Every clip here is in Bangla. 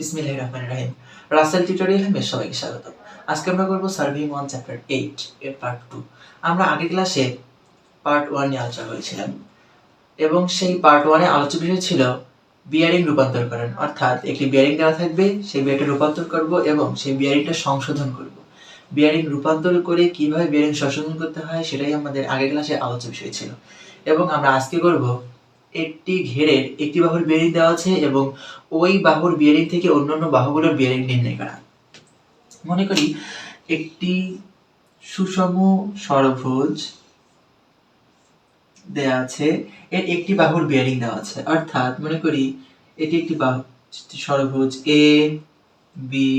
বিসমিল্লাহির রহমানির রহিম। রাসেল টিউটোরিয়াল আমি সবাইকে স্বাগত। আজকে আমরা করব সার্ভিং ওয়ান, চ্যাপ্টার এইট এর পার্ট টু। আমরা আগের ক্লাসে পার্ট ওয়ান নিয়ে আলোচনা করেছিলাম। এবং সেই পার্ট ওয়ানে আলোচ্য বিষয় ছিল বিয়ারিং রূপান্তরকরণ অর্থাৎ একটি বিয়ারিং দেওয়া থাকবে, সেই বিয়ারিংটা রূপান্তর করব এবং সেই বিয়ারিংটা সংশোধন করব। বিয়ারিং রূপান্তর করে কীভাবে বিয়ারিং সংশোধন করতে হয়, সেটাই আমাদের আগের ক্লাসে আলোচ্য বিষয় ছিল। এবং আমরা আজকে করব একটি ঘেরের একটি বাহুর বিয়ারিং দেওয়া আছে এবং ওই বাহুর বিয়ারিং থেকে অন্যান্য বাহুগুলোর বিয়ারিং নির্ণয় করা। মনে করি একটি সুষম ষড়ভুজ দেয়া আছে, এর একটি বাহুর বিয়ারিং দেওয়া আছে। অর্থাৎ মনে করি এটি একটি বাহু ষড়ভুজ A B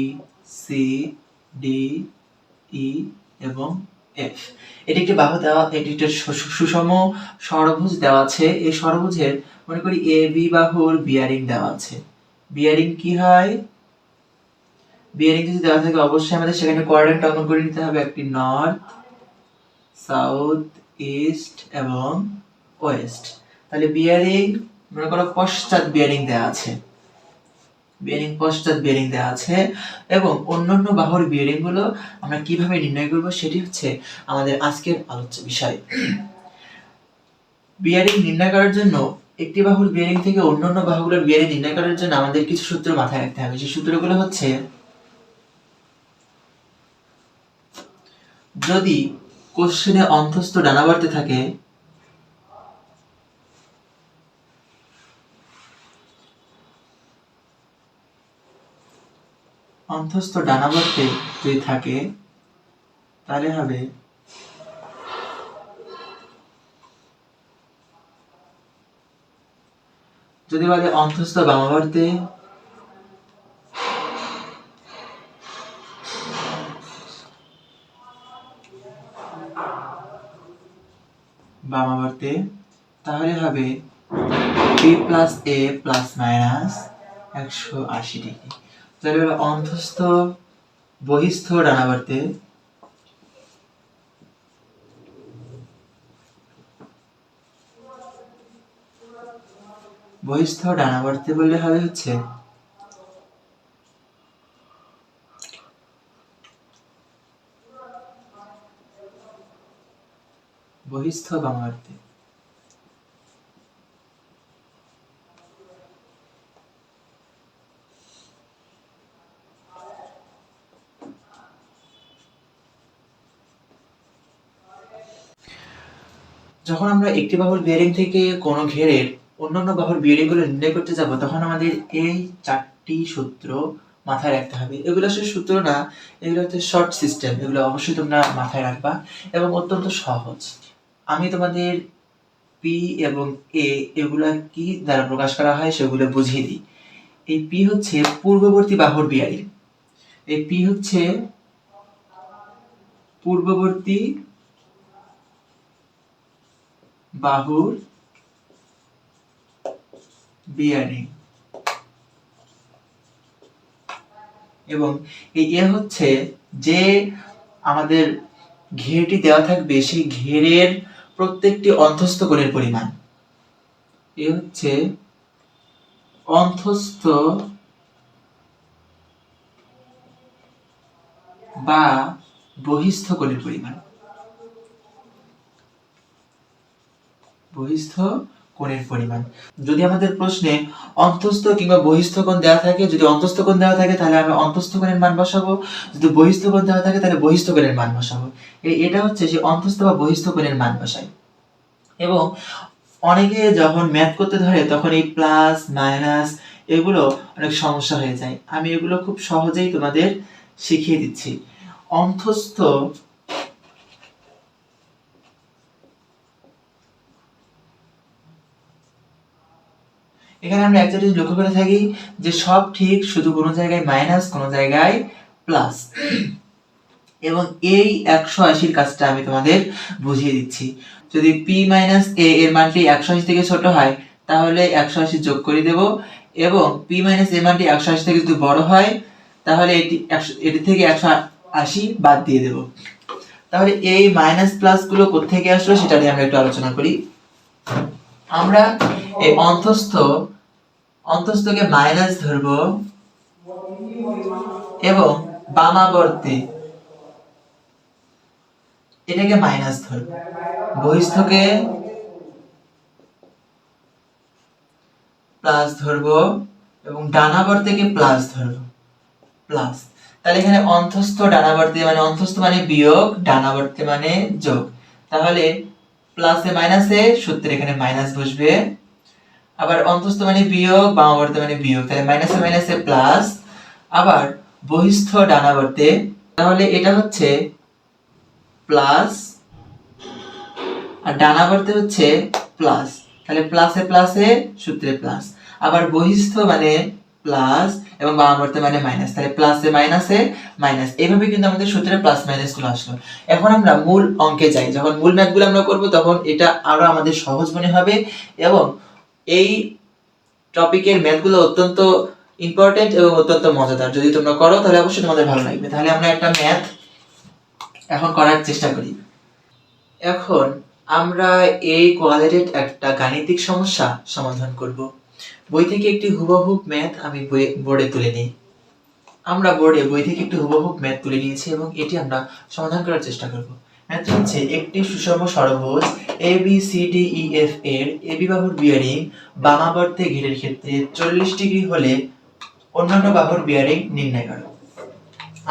C D E এবং এফ এটি একটি বাহু দেওয়া, এটি একটি সুষম ষড়ভুজ দেওয়া আছে। এই ষড়ভুজের, মনে করি এ বি বাহুর বিয়ারিং দেওয়া আছে। বিয়ারিং কি হয়? বিয়ারিং যদি দেওয়া থাকে, অবশ্যই আমাদের সেখানে কোয়াড্রেন্ট অঙ্কন করে নিতে হবে। একটি নর্থ সাউথ ইস্ট এবং ওয়েস্ট তাহলে বিয়ারিং মনে করো পশ্চাৎ বিয়ারিং দেওয়া আছে। বিয়ারিং পশ্চাৎ বিয়ারিং দেওয়া আছে এবং অন্যান্য বাহুর বিয়ারিংগুলো আমরা কীভাবে নির্ণয় করব সেটি হচ্ছে আমাদের আজকের আলোচ্য বিষয়। বিয়ারিং নির্ণয় করার জন্য একটি বাহুর বিয়ারিং থেকে অন্যান্য বাহুগুলোর বিয়ারিং নির্ণয় করার জন্য আমাদের কিছু সূত্র মাথায় রাখতে হবে। সেই সূত্রগুলো হচ্ছে, যদি কোশ্চেনে অন্তস্থ ডানা বাড়তে থাকে অন্তস্থ ডানাবর্তে যদি থাকে, তাহলে হবে। যদি বলে অন্তস্থ বামাবর্তে বামাবর্তে, তাহলে হবে B plus A plus minus একশো আশি ডিগ্রি। তাহলে হলো বহিস্থ ডানাবর্তে বহিস্থ ডানাবর্তে বললে হবে হচ্ছে বহিস্থ বামাবর্তে। যখন আমরা একটি বাহুর বিয়ারিং থেকে কোনো ঘেরের অন্যান্য বাহুর বিয়ারিংগুলো নির্ণয় করতে যাব, তখন আমাদের এই চারটি সূত্র মাথায় রাখতে হবে। এগুলো আসলে সূত্র না, এগুলো হচ্ছে শর্ট সিস্টেম। এগুলো অবশ্যই তোমরা মাথায় রাখবা এবং অত্যন্ত সহজ। আমি তোমাদের পি এবং এ এগুলো কি দ্বারা প্রকাশ করা হয় সেগুলো বুঝিয়ে দিই। এই পি হচ্ছে পূর্ববর্তী বাহুর বিয়ারিং। এই পি হচ্ছে পূর্ববর্তী বাহুর বিয়ারিং। এবং এই এ হচ্ছে যে আমাদের ঘেরটি দেওয়া থাকবে, সেই ঘেরের প্রত্যেকটি অন্তস্থ কোণের পরিমাণ। এ হচ্ছে অন্তস্থ বা বহিস্থ কোণের পরিমাণ। বহিস্থ কোণের পরিমাণ। যদি আমাদের প্রশ্নে অন্তস্থ কিংবা বহিস্থ কোণ দেওয়া থাকে, যদি অন্তস্থ কোণ দেওয়া থাকে, তাহলে আমরা অন্তস্থ কোণের মান বসাবো। যদি বহিস্থ কোণ দেওয়া থাকে, তাহলে বহিস্থ কোণের মান বসাবো। এটা হচ্ছে যে অন্তস্থ বা বহিস্থ কোণের মান বসাই। এবং অনেকে যখন ম্যাথ করতে ধরে, তখন এই প্লাস মাইনাস এগুলো অনেক সমস্যা হয়ে যায়। আমি এগুলো খুব সহজেই তোমাদের শিখিয়ে দিচ্ছি। অন্তস্থ এখানে আমরা একটা জিনিস লক্ষ্য করে থাকি যে সব ঠিক শুধু কোনো জায়গায় মাইনাস কোনো জায়গায় প্লাস এবং এই একশো আশির কাজটা আমি তোমাদের বুঝিয়ে দিচ্ছি। যদি পি মাইনাস এ এর মানটি একশো আশি থেকে ছোট হয়, তাহলে একশো আশি যোগ করে দেব। এবং পি মাইনাস এ মানটি একশো আশি থেকে যদি বড় হয়, তাহলে এটি একশো, এটি থেকে একশো আশি বাদ দিয়ে দেব। তাহলে এই মাইনাস প্লাসগুলো কোথেকে আসলো সেটা নিয়ে আমরা একটু আলোচনা করি। আমরা এই অন্তস্থ অন্তস্থকে মাইনাস ধরবো এবং বামাবর্তে এটাকে মাইনাস ধরবো। বহিস্থকে প্লাস ধরবো এবং ডানাবর্তেকে প্লাস ধরবো। প্লাস তাহলে এখানে অন্তস্থ ডানাবর্তে মানে অন্তস্থ মানে বিয়োগ, ডানাবর্তে মানে যোগ। তাহলে প্লাসে মাইনাসে সূত্রে এখানে মাইনাস বসবে। আবার অন্তস্থ মানে বিয়োগ, বামাবর্তে মানে বিয়োগ, তাহলে মাইনাসে মাইনাসে প্লাস আবার বহিস্থ ডানাবর্তে, তাহলে এটা হচ্ছে প্লাস আর ডানাবর্তে হচ্ছে প্লাস তাহলে প্লাসে প্লাসে সূত্রে প্লাস আবার বহিস্থ মানে প্লাস এবং বামাবর্তে মানে মাইনাস তাহলে প্লাসে মাইনাসে মাইনাস এইভাবে কিন্তু আমাদের সূত্রে প্লাস মাইনাসগুলো আসলো। এখন আমরা মূল অঙ্কে যাই, যখন মূল ম্যাথগুলো আমরা করব, তখন এটা আরও আমাদের সহজ মনে হবে, এবং এই টপিকের ম্যাথগুলো অত্যন্ত ইম্পর্টেন্ট এবং অত্যন্ত মজাদার। যদি তোমরা করো, তাহলে অবশ্যই তোমাদের ভালো লাগবে। তাহলে আমরা একটা ম্যাথ এখন করার চেষ্টা করি। এখন আমরা এই কোয়ালিটির একটা গাণিতিক সমস্যা সমাধান করব। বই থেকে একটি হুবহু ম্যাথ আমি বোর্ডে তুলে নিই। আমরা বোর্ডে বই থেকে একটি হুবহু ম্যাথ তুলে নিয়েছি এবং এটি আমরা সমাধান করার চেষ্টা করব। ম্যাথ হচ্ছে একটি সুষম ষড়ভুজ A B C D E F এর এ বি বাহুর বিয়ারিং বামাবর্তে ঘিরের ক্ষেত্রে চল্লিশ ডিগ্রি হলে অন্যান্য বাহুর বিয়ারিং নির্ণয় করো।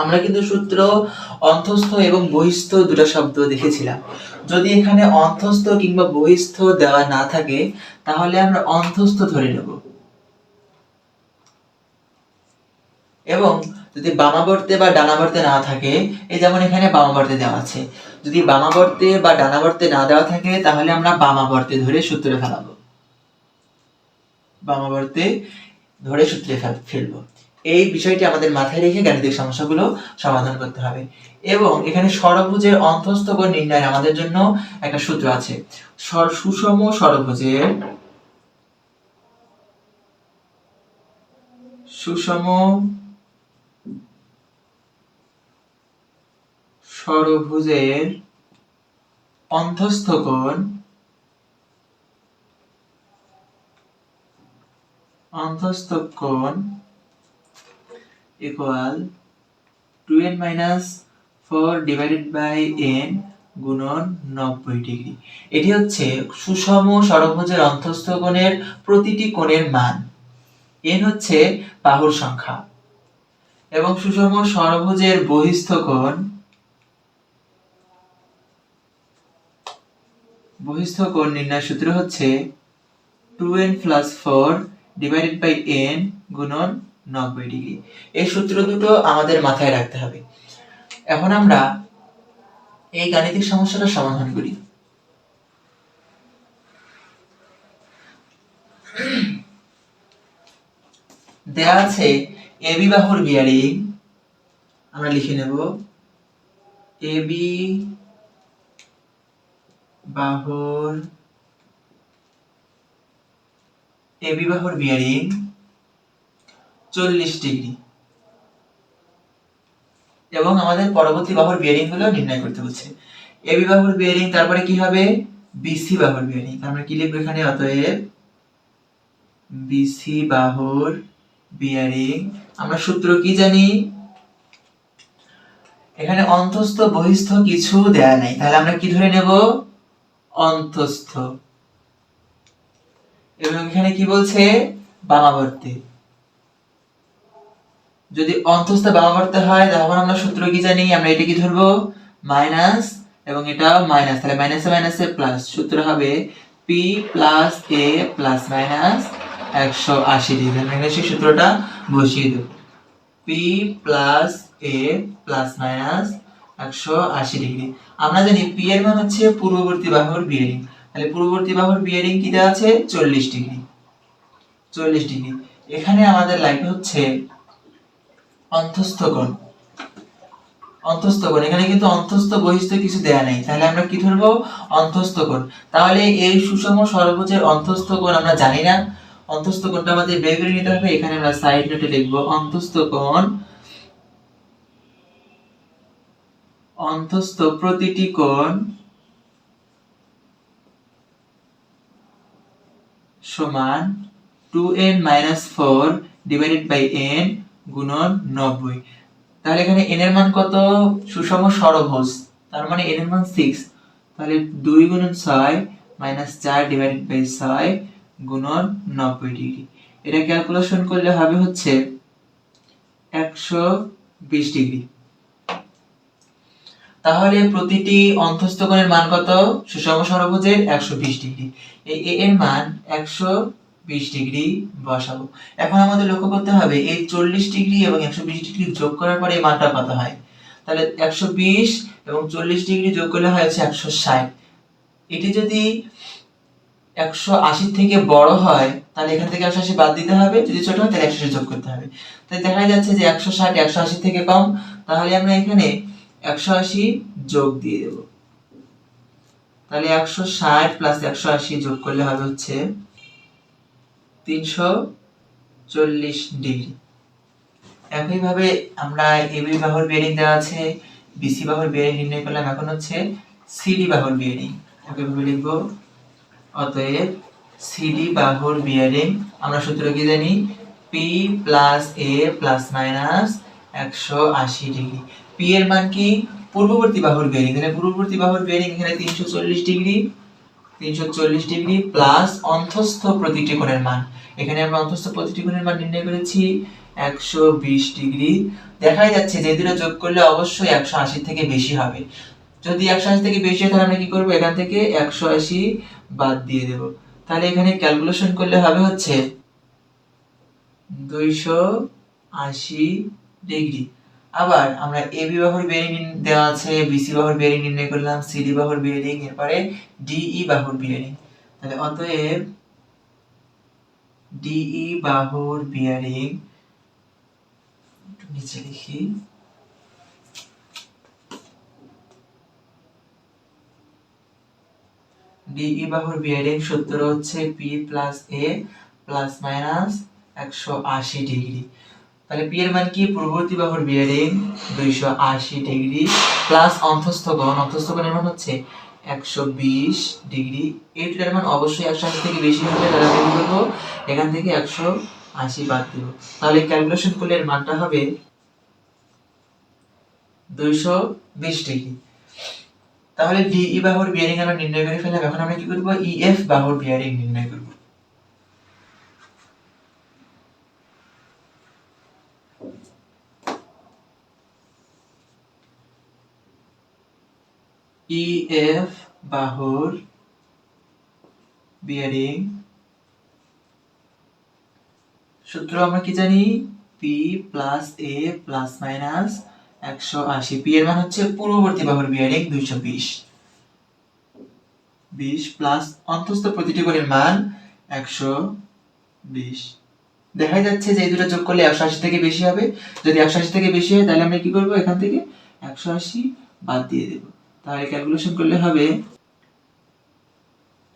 আমরা কিন্তু সূত্র এবং বহিস্থ দুটো শব্দ দেখেছিলাম। যদি এখানে অন্তস্থ কিংবা বহিস্থ দেওয়া না থাকে, তাহলে আমরা অন্তস্থ ধরে নেব। এবং যদি বামাবর্তে বা ডানাবর্তে না থাকে, এই যেমন এখানে বামাবর্তে দেওয়া আছে যদি বামাবর্তে বা ডানাবর্তে না দেওয়া থাকে, তাহলে আমরা বামাবর্তে ধরে সূত্রে ফেলাবো। বামাবর্তে ধরে সূত্রে ফেলব। এই বিষয়টি আমাদের মাথায় রেখে গাণিতিক সমস্যাগুলো সমাধান করতে হবে। এবং এখানে ষড়ভুজের অন্তস্থ কোণ নির্ণয়ের আমাদের জন্য একটা সূত্র আছে। সুষম ষড়ভুজের সুষম ষড়ভুজের অন্তস্থ কোণ অন্তস্থ equal to minus four divided by n গুণন নব্বই ডিগ্রি এটি হচ্ছে সুষম ষড়ভুজের অন্তস্থ কোণের প্রতিটি কোণের মান। এন হচ্ছে বাহুর সংখ্যা। এবং সুষম ষড়ভুজের বহিস্থ কোণ বহিস্থ কোণ নির্ণয় সূত্র হচ্ছে two n plus four divided by n গুণন নব্বই ডিগ্রি। এই সূত্র দুটো আমাদের মাথায় রাখতে হবে। এখন আমরা এই গাণিতিক সমস্যাটা সমাধান করি। দেয়া আছে এবি বাহুর বিয়ারিং, আমরা লিখে নেব এবি বাহুর এবি বাহুর বিয়ারিং চল্লিশ ডিগ্রি এবং আমাদের পরবর্তী বাহুর বিয়ারিংগুলো নির্ণয় করতে বলছে। এবি বাহুর বিয়ারিং তারপরে কি হবে? বিসি বাহুর বিয়ারিং আমরা কি লিখব এখানে? অতএব বিসি বাহুর বিয়ারিং আমরা সূত্র কি জানি? এখানে অন্তস্থ বহিস্থ কিছু দেয়া নাই। তাহলে আমরা কি ধরে নেব? অন্তস্থ। এবং এখানে কি বলছে? বামাবর্তী। যদি অন্তস্থ বামাবর্তে হয়, তখন আমরা সূত্র কি জানি? আমরা এটা কি ধরবো? মাইনাস, এবং এটাও মাইনাস। তাহলে মাইনাসে মাইনাসে প্লাস। সূত্র হবে P plus A plus minus একশো আশি ডিগ্রি। এখানে সেই সূত্রটা বসিয়ে দেব। P plus A plus minus একশো আশি ডিগ্রি। আমরা জানি এর মান হচ্ছে পূর্ববর্তী বাহুর বিয়ারিং তাহলে পূর্ববর্তী বাহুর বিয়ারিং কি দেওয়া আছে? চল্লিশ ডিগ্রি। চল্লিশ ডিগ্রি। এখানে আমাদের লাগবে হচ্ছে অন্তস্থ কোণ অন্তস্থ কোণ এখানে কিন্তু অন্তস্থ বহিস্থ কিছু দেয়া নেই। তাহলে আমরা কি ধরবো? অন্তস্থ কোণ তাহলে এই সুষম ষড়ভুজের অন্তস্থ কোণ আমরা জানি না। অন্তস্থ কোণটা আমাদের বের করে নিতে হবে। এখানে আমরা সাইড নোটে লিখব অন্তস্থ কোণ অন্তস্থ প্রতিটি কোণ সমান two n minus four divided by n গুণন নব্বই। তাহলে এখানে এন এর মান কত? সুষম ষড়ভুজ তার মানে এন এর মান সিক্স তাহলে দুই গুণন ছয় মাইনাস চার ডিভাইডেড বাই ছয় গুণন নব্বই ডিগ্রি এটা ক্যালকুলেশন করলে হবে হচ্ছে একশো বিশ ডিগ্রি তাহলে প্রতিটি অন্তস্থ কোণের মান কত? সুষম ষড়ভুজের একশো বিশ ডিগ্রি। এই এ এর মান একশো বিশ ডিগ্রি বসাবো। এখন আমাদের লক্ষ্য করতে হবে, এই চল্লিশ ডিগ্রি এবং একশো বিশ ডিগ্রি যোগ করার পরে এই মানটা কত হয়? তাহলে একশো বিশ এবং চল্লিশ ডিগ্রি যোগ করলে হয় হচ্ছে একশো ষাট। এটি যদি একশো আশি থেকে বড় হয়, তাহলে এখান থেকে একশো আশি বাদ দিতে হবে। যদি ছোট হয়, তাহলে একশো আশি যোগ করতে হবে। তাই দেখা যাচ্ছে যে একশো ষাট, একশো আশি থেকে কম। তাহলে আমরা এখানে একশো আশি যোগ দিয়ে দেব। তাহলে একশো ষাট প্লাস একশো আশি যোগ করলে হবে হচ্ছে তিনশো চল্লিশ ডিগ্রি। একইভাবে আমরা এবি বাহুর বেরিং দেওয়া আছে বিসি বাহুর বেরিং নির্ণয় করলাম, এখন হচ্ছে সিডি বাহুর বেরিং একইভাবে লিখব। অতএব সিডি বাহুর বিয়ারিং আমরা সূত্র কি জানি? P plus A plus minus একশো আশি ডিগ্রি। পি এর মান কি? পূর্ববর্তী বাহুর বেরিং। তাহলে পূর্ববর্তী বাহুর বেরিং এখানে তিনশো চল্লিশ ডিগ্রি। তিনশো চল্লিশ ডিগ্রি প্লাস অন্তস্থ প্রতিটি কোণের মান। এখানে আমরা অন্তস্থ প্রতিটি কোণের মান নির্ণয় করেছি। একশো বিশ ডিগ্রি। দেখাই যাচ্ছে যে দুটো যোগ করলে অবশ্যই একশো আশি থেকে বেশি হবে। যদি একশো আশি থেকে বেশি হয় তাহলে আমরা কি করব? এখান থেকে একশো আশি বাদ দিয়ে দেব। তাহলে এখানে ক্যালকুলেশন করলে হবে হচ্ছে দুইশো আশি ডিগ্রি। আবার আমরা এ বি বাহুর বেরিং দেওয়া আছে বিসি বাহুর বেরিং নির্ণয় করলাম সিডি বাহুর বেরিং এরপরে ডিই বাহুর বেরিং তাহলে অতএব ডিই বাহুর বিয়ারিং নিচে লিখি। ডিই বাহুর বিয়ারিং সূত্র হচ্ছে P plus A plus minus একশো আশি ডিগ্রি তাহলে পি এর মান কি? পূর্ববর্তী বাহুর বিয়ারিং দুইশো আশি ডিগ্রি প্লাস অন্তস্থ কোণ অন্তস্থ কোণের মান হচ্ছে একশো বিশ ডিগ্রি। এই দুটার মান অবশ্যই একশো আশি থেকে বেশি তাহলে আমি কি করব? এখান থেকে একশো আশি বাদ দিব। তাহলে ক্যালকুলেশন করলে এর মানটা হবে দুইশো বিশ ডিগ্রি। তাহলে ডিই বাহুর বিয়ারিং আমরা নির্ণয় করে ফেললাম। এখন আমরা কি করব? ইএফ বাহুর বিয়ারিং নির্ণয় করব। ইএফ বাহুর বিয়ারিং সূত্র আমরা কি জানি? P plus A plus minus একশো আশি। পি এর মান হচ্ছে পূর্ববর্তী বাহুর বিয়ারিং দুইশো বিশ। বিশ প্লাস অন্তস্থ প্রতিটি কোণের মান একশো বিশ। দেখা যাচ্ছে যে এই দুটো যোগ করলে একশো আশি থেকে বেশি হবে। যদি একশো আশি থেকে বেশি হয়, তাহলে আমরা কি করব? এখান থেকে একশো আশি বাদ দিয়ে দেব। তাহলে ক্যালকুলেশন করলে হবে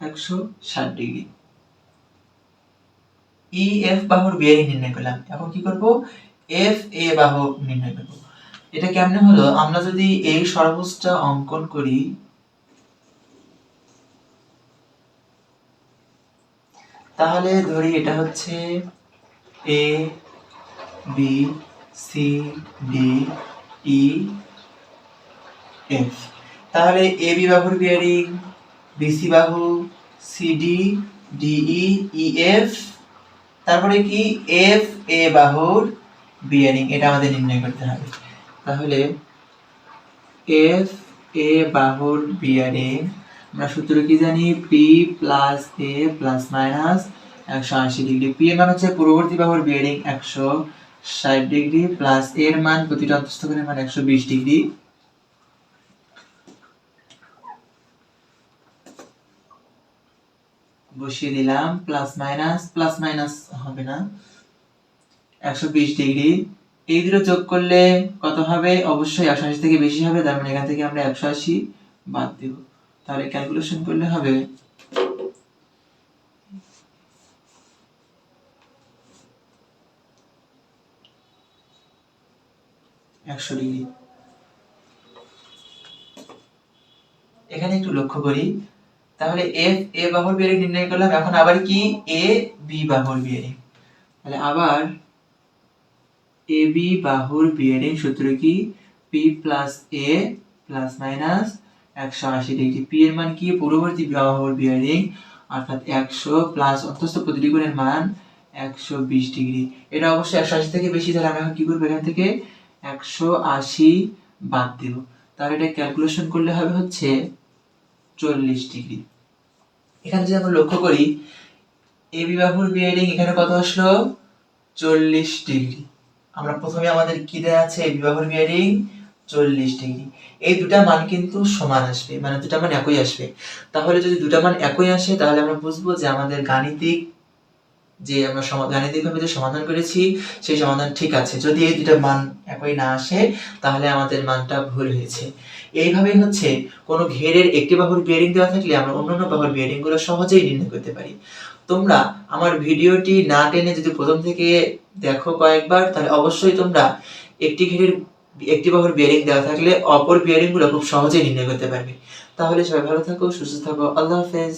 একশো ষাট ডিগ্রি। ই এফ বাহুর বিয়ারিং নির্ণয় করলাম। এখন কি করব? এফ এ বাহু নির্ণয় করব। এটা কেমনে হলো? আমরা যদি এই সর্বোচ্চটা অঙ্কন করি, তাহলে ধরি এটা হচ্ছে A B C D E F তাহলে এ বি বাহুর বিয়ারিং বিসি বাহু সিডি ডিই ই এফ তারপরে কি? এফ এ বাহুর বিয়ারিং এটা আমাদের নির্ণয় করতে হবে। তাহলে এফ এ বাহুর বিয়ারিং আমরা সূত্র কি জানি? P plus A plus minus একশো আশি ডিগ্রি পি এর মান হচ্ছে পূর্ববর্তী বাহুর বিয়ারিং একশো ষাট ডিগ্রি প্লাস এর মান প্রতিটা অন্তস্থ মান একশো বিশ ডিগ্রি বসিয়ে দিলাম প্লাস মাইনাস প্লাস মাইনাস হবে না। একশো বিশ ডিগ্রি এই দুটো যোগ করলে কত হবে? অবশ্যই একশো আশি থেকে বেশি হবে, তার মানে এখান থেকে আমরা একশো আশি বাদ দেব। তাহলে ক্যালকুলেশন করলে হবে একশো ডিগ্রি এখানে একটু লক্ষ্য করি তাহলে এফ এ বাহুর বিয়ারিং নির্ণয় করলাম। এখন আবার কি? এ বি বাহুর বিয়ারিং তাহলে আবার এ বি বাহুর বিয়ারিং সূত্র কি? P plus A plus minus একশো আশি ডিগ্রি পি এর মান কি? পূর্ববর্তী বাহুর বিয়ারিং অর্থাৎ একশো প্লাস অন্তস্থ প্রতিটি কোণের মান একশো বিশ ডিগ্রি এটা অবশ্যই একশো আশি থেকে বেশি, তাহলে আমি এখন কি করব এখান থেকে? একশো আশি বাদ দেব। তাহলে এটা ক্যালকুলেশন করলে হবে হচ্ছে চল্লিশ ডিগ্রি এখানে যদি আমরা লক্ষ্য করি এ বিবাহুর বিয়ারিং এখানে কত আসলো? চল্লিশ ডিগ্রি। আমরা প্রথমে আমাদের কি দেওয়া আছে? এ বিবাহুর বিয়ারিং চল্লিশ ডিগ্রি। এই দুটা মান কিন্তু সমান আসবে মানে দুটা মান একই আসবে। তাহলে যদি দুটা মান একই আসে, তাহলে আমরা বুঝব যে আমাদের গাণিতিক যে আমরা গাণিতিকভাবে যে সমাধান করেছি, সেই সমাধান ঠিক আছে। যদি এই দুটা মান একই না আসে, তাহলে আমাদের মানটা ভুল হয়েছে। এইভাবেই হচ্ছে কোনো ঘেরের একটি বাহুর বিয়ারিং দেওয়া থাকলে আমরা অন্যান্য বাহুর বিয়ারিংগুলো সহজেই নির্ণয় করতে পারি। তোমরা আমার ভিডিওটি না টেনে যদি প্রথম থেকে দেখো কয়েকবার, তাহলে অবশ্যই তোমরা একটি ঘেরের একটি বাহুর বিয়ারিং দেওয়া থাকলে অপর বিয়ারিংগুলো খুব সহজেই নির্ণয় করতে পারবে। তাহলে সবাই ভালো থাকো, সুস্থ থাকো। আল্লাহ হাফেজ।